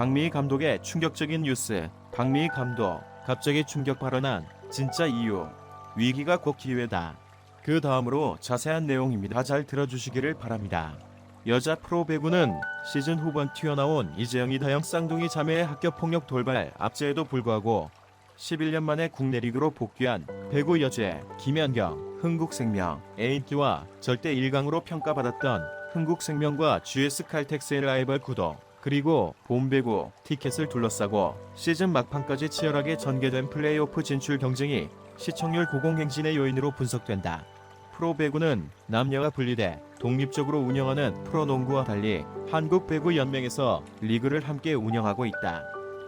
박미희 감독의 충격적인 뉴스. 박미희 감독 갑자기 충격 발언한 진짜 이유. 위기가 곧 기회다. 그 다음으로 자세한 내용입니다. 잘 들어주시기를 바랍니다. 여자 프로 배구는 시즌 후반 튀어나온 이재영 이 다영 쌍둥이 자매의 학교 폭력 돌발 압제에도 불구하고 11년 만에 국내 리그로 복귀한 배구 여제 김연경, 흥국생명, AT와 절대 1강으로 평가받았던 흥국생명과 GS 칼텍스의 라이벌 구도 그리고 봄배구 티켓을 둘러싸고 시즌 막판까지 치열하게 전개된 플레이오프 진출 경쟁이 시청률 고공행진의 요인으로 분석된다. 프로 배구는 남녀가 분리돼 독립적으로 운영하는 프로농구와 달리 한국 배구 연맹에서 리그를 함께 운영하고 있다.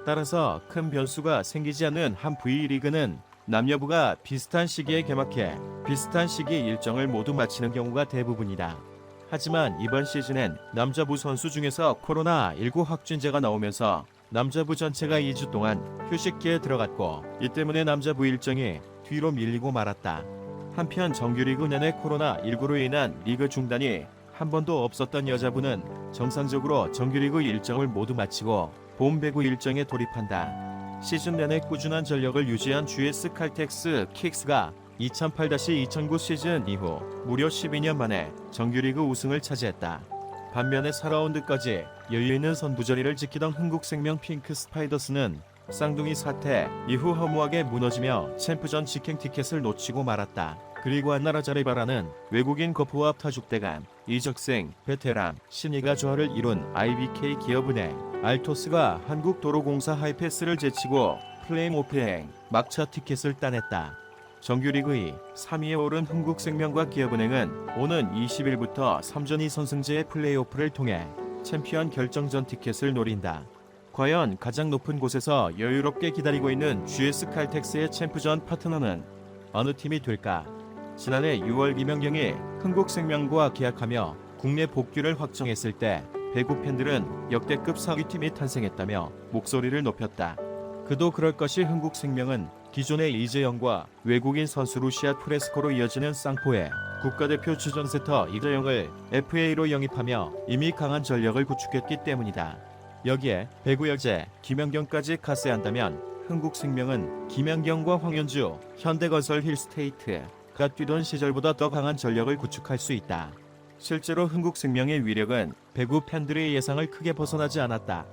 따라서 큰 변수가 생기지 않는 한 V리그는 남녀부가 비슷한 시기에 개막해 비슷한 시기 일정을 모두 마치는 경우가 대부분이다. 하지만 이번 시즌엔 남자부 선수 중에서 코로나19 확진자가 나오면서 남자부 전체가 2주 동안 휴식기에 들어갔고 이 때문에 남자부 일정이 뒤로 밀리고 말았다. 한편 정규리그 내내 코로나19로 인한 리그 중단이 한 번도 없었던 여자부는 정상적으로 정규리그 일정을 모두 마치고 봄 배구 일정에 돌입한다. 시즌 내내 꾸준한 전력을 유지한 GS 칼텍스 킥스가 2008-2009 시즌 이후 무려 12년 만에 정규리그 우승을 차지했다. 반면에 4라운드까지 여유있는 선두자리를 지키던 흥국생명 핑크 스파이더스는 쌍둥이 사태 이후 허무하게 무너지며 챔프전 직행 티켓을 놓치고 말았다. 그리고 한나라 자리바라는 외국인 거푸와 타죽대감, 이적생, 베테랑, 신이가 조화를 이룬 IBK 기업은행, 알토스가 한국도로공사 하이패스를 제치고 플레임오프행 막차 티켓을 따냈다. 정규리그 2 3위에 오른 흥국생명과 기업은행은 오는 20일부터 3전 2선승제의 플레이오프를 통해 챔피언 결정전 티켓을 노린다. 과연 가장 높은 곳에서 여유롭게 기다리고 있는 GS 칼텍스의 챔프전 파트너는 어느 팀이 될까? 지난해 6월 김연경이 흥국생명과 계약하며 국내 복귀를 확정했을 때 배구 팬들은 역대급 사기팀이 탄생했다며 목소리를 높였다. 그도 그럴 것이 흥국생명은 기존의 이재영과 외국인 선수 루시아 프레스코로 이어지는 쌍포에 국가대표 주전세터 이재영을 FA로 영입하며 이미 강한 전력을 구축했기 때문이다. 여기에 배구 여제 김연경까지 가세한다면 흥국생명은 김연경과 황현주, 현대건설 힐스테이트가 뛰던 시절보다 더 강한 전력을 구축할 수 있다. 실제로 흥국생명의 위력은 배구 팬들의 예상을 크게 벗어나지 않았다.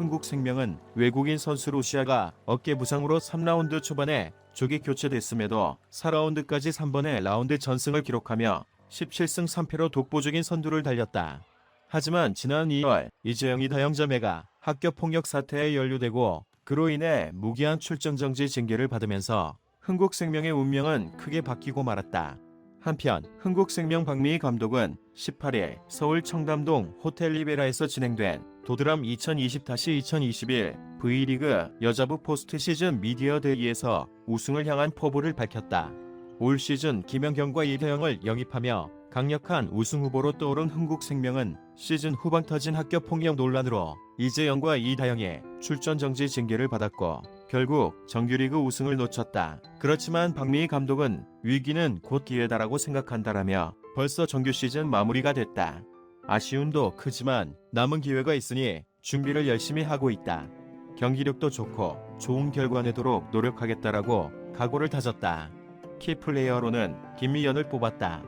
흥국생명은 외국인 선수 루시아가 어깨 부상으로 3라운드 초반에 조기 교체됐음에도 4라운드까지 3번의 라운드 전승을 기록하며 17승 3패로 독보적인 선두를 달렸다. 하지만 지난 2월 이재영이 다영자매가 학교 폭력 사태에 연루되고 그로 인해 무기한 출정 정지 징계를 받으면서 흥국생명의 운명은 크게 바뀌고 말았다. 한편 흥국생명 박미희 감독은 18일 서울 청담동 호텔 리베라에서 진행된 도드람 2020-2021 V리그 여자부 포스트 시즌 미디어 대회에서 우승을 향한 포부를 밝혔다. 올 시즌 김연경과 이대영을 영입하며 강력한 우승 후보로 떠오른 흥국생명은 시즌 후반 터진 학교 폭력 논란으로 이재영과 이다영의 출전 정지 징계를 받았고 결국 정규리그 우승을 놓쳤다. 그렇지만 박미희 감독은 위기는 곧 기회다라고 생각한다라며 벌써 정규 시즌 마무리가 됐다. 아쉬움도 크지만 남은 기회가 있으니 준비를 열심히 하고 있다. 경기력도 좋고 좋은 결과 내도록 노력하겠다라고 각오를 다졌다. 키플레이어로는 김미연을 뽑았다.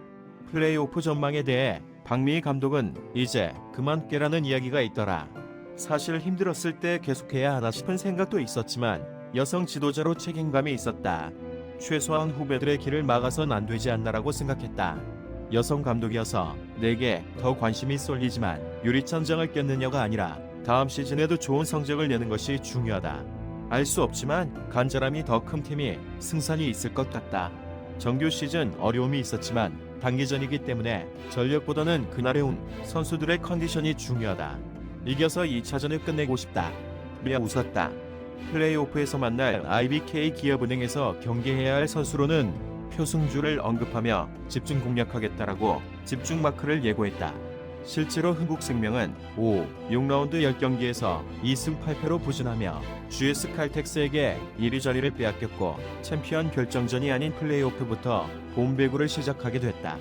플레이오프 전망에 대해 박미희 감독은 이제 그만 깨라는 이야기가 있더라. 사실 힘들었을 때 계속해야 하나 싶은 생각도 있었지만 여성 지도자로 책임감이 있었다. 최소한 후배들의 길을 막아선 안 되지 않나라고 생각했다. 여성 감독이어서 내게 더 관심이 쏠리지만 유리천장을 깼느냐가 아니라 다음 시즌에도 좋은 성적을 내는 것이 중요하다. 알 수 없지만 간절함이 더 큰 팀이 승산이 있을 것 같다. 정규 시즌 어려움이 있었지만 단기전이기 때문에 전력보다는 그날의 운, 선수들의 컨디션이 중요하다. 이겨서 2차전을 끝내고 싶다. 미아 웃었다. 플레이오프에서 만날 IBK 기업은행에서 경기해야 할 선수로는 표승주를 언급하며 집중 공략하겠다라고 집중 마크를 예고했다. 실제로 흥국생명은 5, 6라운드 10경기에서 2승 8패로 부진하며 GS 칼텍스에게 1위 자리를 빼앗겼고 챔피언 결정전이 아닌 플레이오프부터 봄 배구를 시작하게 됐다.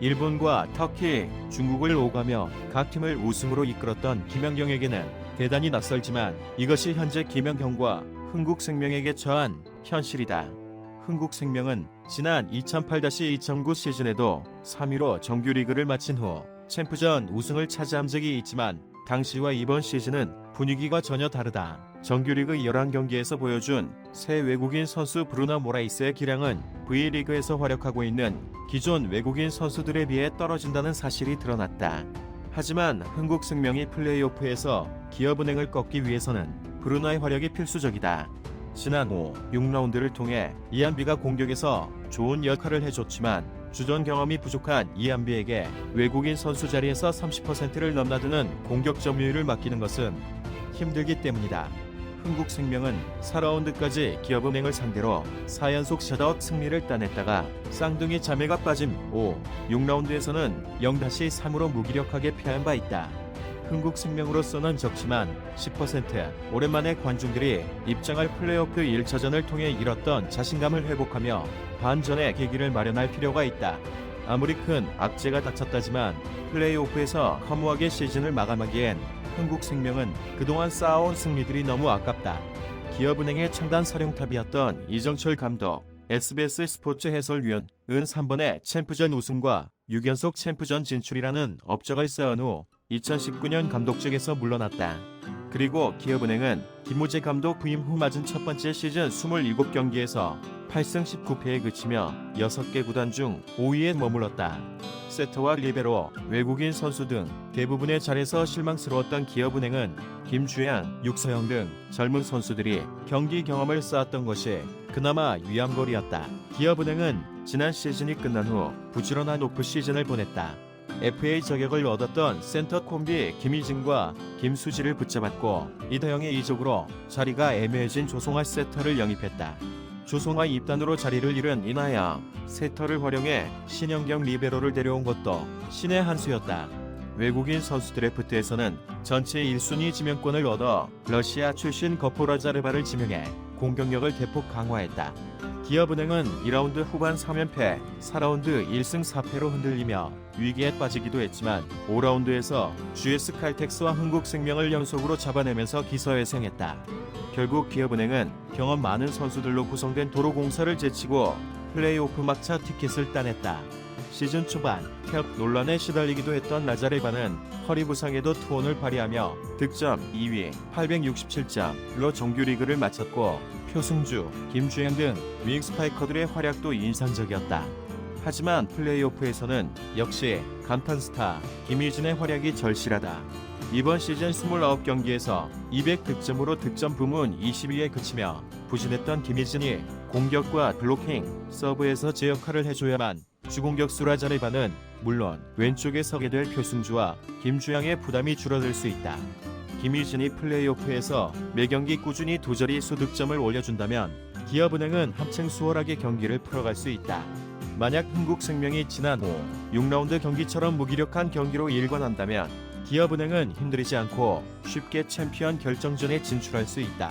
일본과 터키, 중국을 오가며 각 팀을 우승으로 이끌었던 김연경에게는 대단히 낯설지만 이것이 현재 김연경과 흥국생명에게 처한 현실이다. 흥국생명은 지난 2008-2009 시즌에도 3위로 정규리그를 마친 후 챔프전 우승을 차지한 적이 있지만 당시와 이번 시즌은 분위기가 전혀 다르다. 정규리그 11경기에서 보여준 새 외국인 선수 브루나 모라이스의 기량은 V리그에서 활약하고 있는 기존 외국인 선수들에 비해 떨어진다는 사실이 드러났다. 하지만 흥국생명이 플레이오프에서 기업은행을 꺾기 위해서는 브루나의 활약이 필수적이다. 지난 5, 6라운드를 통해 이한비가 공격에서 좋은 역할을 해줬지만 주전 경험이 부족한 이한비에게 외국인 선수 자리에서 30%를 넘나드는 공격 점유율을 맡기는 것은 힘들기 때문이다. 흥국생명은 4라운드까지 기업은행을 상대로 4연속 셧아웃 승리를 따냈다가 쌍둥이 자매가 빠짐 5, 6라운드에서는 0-3으로 무기력하게 패한 바 있다. 흥국생명으로서는 적지만 10% 오랜만에 관중들이 입장할 플레이오프 1차전을 통해 잃었던 자신감을 회복하며 반전의 계기를 마련할 필요가 있다. 아무리 큰 악재가 닥쳤다지만 플레이오프에서 허무하게 시즌을 마감하기엔 흥국생명은 그동안 쌓아온 승리들이 너무 아깝다. 기업은행의 창단 사령탑이었던 이정철 감독, SBS 스포츠 해설위원, 은 3번의 챔프전 우승과 6연속 챔프전 진출이라는 업적을 쌓은 후 2019년 감독직에서 물러났다. 그리고 기업은행은 김우재 감독 부임 후 맞은 첫 번째 시즌 27경기에서 8승 19패에 그치며 6개 구단 중 5위에 머물렀다. 세터와 리베로, 외국인 선수 등 대부분의 자리에서 실망스러웠던 기업은행은 김주양, 육서영 등 젊은 선수들이 경기 경험을 쌓았던 것이 그나마 위안거리였다. 기업은행은 지난 시즌이 끝난 후 부지런한 오프 시즌을 보냈다. FA 자격을 얻었던 센터 콤비 김희진과 김수지를 붙잡았고 이다영의 이적으로 자리가 애매해진 조송화 세터를 영입했다. 조송화 입단으로 자리를 잃은 이나야 세터를 활용해 신영경 리베로를 데려온 것도 신의 한 수였다. 외국인 선수 드래프트에서는 전체 1순위 지명권을 얻어 러시아 출신 거포라자르바를 지명해 공격력을 대폭 강화했다. 기업은행은 2라운드 후반 3연패, 4라운드 1승 4패로 흔들리며 위기에 빠지기도 했지만 5라운드에서 GS 칼텍스와 흥국생명을 연속으로 잡아내면서 기서회생했다. 결국 기업은행은 경험 많은 선수들로 구성된 도로공사를 제치고 플레이오프 막차 티켓을 따냈다. 시즌 초반 캡 논란에 시달리기도 했던 라자레바는 허리 부상에도 투혼을 발휘하며 득점 2위 867점로 정규리그를 마쳤고 표승주, 김주영 등윙 스파이커들의 활약도 인상적이었다. 하지만 플레이오프에서는 역시 간판 스타 김희진의 활약이 절실하다. 이번 시즌 29경기에서 200득점으로 득점 부문 20위에 그치며 부진했던 김희진이 공격과 블로킹, 서브에서 제 역할을 해줘야만 주공격 수 라자레바는 물론 왼쪽에 서게 될 표승주와 김주영의 부담이 줄어들 수 있다. 김희진이 플레이오프에서 매 경기 꾸준히 두 자리 수득점을 올려준다면 기업은행은 한층 수월하게 경기를 풀어갈 수 있다. 만약 흥국생명이 지난 5, 6라운드 경기처럼 무기력한 경기로 일관한다면 기업은행은 힘들이지 않고 쉽게 챔피언 결정전에 진출할 수 있다.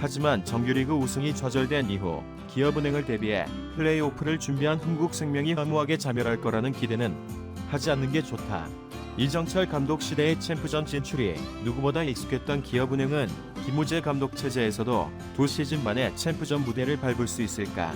하지만 정규리그 우승이 좌절된 이후 기업은행을 대비해 플레이오프를 준비한 흥국생명이 허무하게 자멸할 거라는 기대는 하지 않는 게 좋다. 이정철 감독 시대의 챔프전 진출이 누구보다 익숙했던 기업은행은 김우재 감독 체제에서도 두 시즌 만에 챔프전 무대를 밟을 수 있을까?